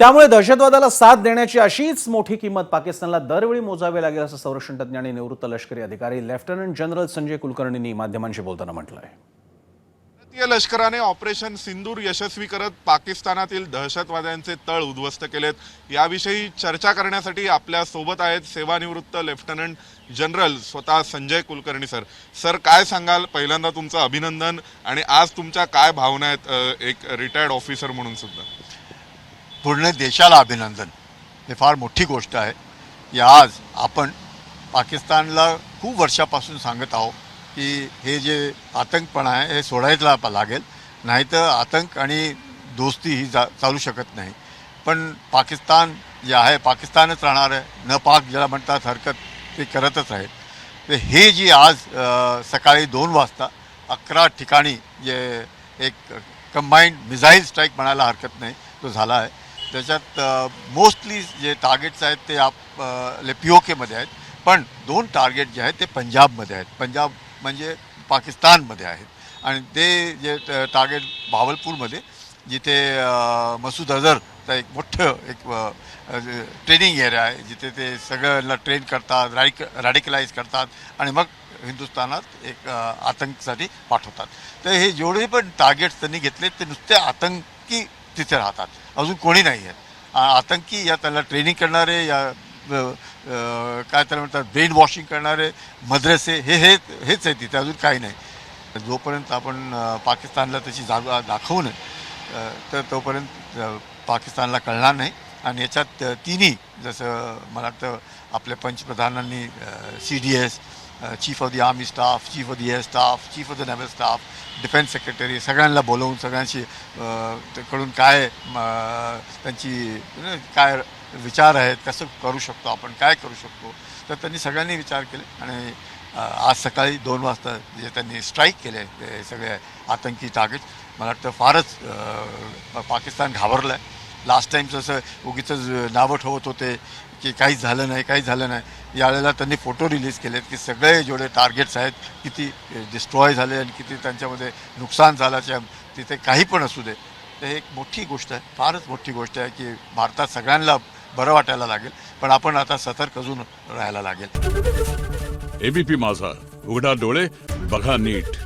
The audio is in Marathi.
त्यामुळे दहशतवादाला साथ देण्याची अशीच मोठी किंमत पाकिस्तानला दरवेळी मोजावी लागेल असं संरक्षण तज्ज्ञ आणि निवृत्त लष्करी अधिकारी लेफ्टनंट जनरल संजय कुलकर्णींनी माध्यमांशी बोलताना म्हटलं आहे भारतीय लष्कराने ऑपरेशन सिंदूर यशस्वी करत पाकिस्तानातील दहशतवाद्यांचे तळ उद्ध्वस्त केलेत. याविषयी चर्चा करण्यासाठी आपल्यासोबत आहेत सेवानिवृत्त लेफ्टनंट जनरल स्वतः संजय कुलकर्णी सर. सर काय सांगाल? पहिल्यांदा तुमचं अभिनंदन आणि आज तुमच्या काय भावना आहेत? एक रिटायर्ड ऑफिसर म्हणून सुद्धा. पूर्ण देशाला अभिनंदन. हे फार मोठी गोष्ट आहे. की आज आपण पाकिस्तानला खूप वर्षापासून सांगत आहोत की हे जे आतंकपणा आहे हे सोडायला लागेल. नाहीतर आतंक आणि दोस्ती ही जा चालू शकत नाही. पण पाकिस्तान जे आहे पाकिस्तानच राहणार आहे. न पाक ज्याला म्हणतात हरकत ते करतच राहील तर हे जी आज सकाळी दोन वाजता अकरा ठिकाणी जे एक कंबाईंड मिझाईल स्ट्राईक म्हणायला हरकत नाही तो झाला आहे. त्याच्यात मोस्टली जे टार्गेट्स आहेत ते आप ले पी ओ केमध्ये आहेत. पण दोन टार्गेट जे आहेत ते पंजाबमध्ये आहेत. पंजाब म्हणजे पाकिस्तानमध्ये आहेत. आणि ते जे टार्गेट भावलपूरमध्ये जिथे मसूद अझरचं एक मोठं एक ट्रेनिंग एरिया आहे जिथे ते सगळ्यांना ट्रेन करतात रॅडिक रॅडिकलाइज करतात आणि मग हिंदुस्थानात एक आतंकसाठी पाठवतात. तर हे जेवढे पण टार्गेट्स त्यांनी घेतले ते नुसते आतंकी तिथे राहतात. अजून कोणी नाही आहेत. आतंकी या त्याला ट्रेनिंग करणारे या काय त्याला म्हणतात ब्रेन वॉशिंग करणारे मद्रसे हे हे हेच आहे तिथे. अजून काही नाही. जोपर्यंत आपण पाकिस्तानला त्याची जागा दाखवू नये तर तोपर्यंत पाकिस्तानला कळणार नाही. आणि याच्यात तिन्ही जसं मला वाटतं आपल्या पंचप्रधानांनी C D S chief of the army staff chief of the air staff chief of the naval staff defence secretary सगळ्यांना बोलवून सगळ्यांशी uh, कडून काय uh, त्यांची काय विचार आहेत कसं करू शकतो आपण काय करू शकतो तर त्यांनी सगळ्यांनी विचार केले आणि uh, आज सकाळी दोन वाजता जे त्यांनी स्ट्राईक केले ते सगळे आतंकी टार्गेट मला वाटतं फारच पाकिस्तान घाबरलं आहे लास्ट टाईम जसं उगीच नावं ठेवत होते की काहीच झालं नाही काहीच झालं नाही. यावेळेला त्यांनी फोटो रिलीज केलेत की सगळे जेवढे टार्गेट्स आहेत किती डिस्ट्रॉय झाले आणि किती त्यांच्यामध्ये नुकसान झाल्याच्या तिथे काही पण असू दे. तर एक मोठी गोष्ट आहे फारच मोठी गोष्ट आहे की भारतात सगळ्यांना बरं वाटायला लागेल पण आपण आता सतर्क अजून राहायला लागेल. एबीपी माझा उघडा डोळे बघा नीट.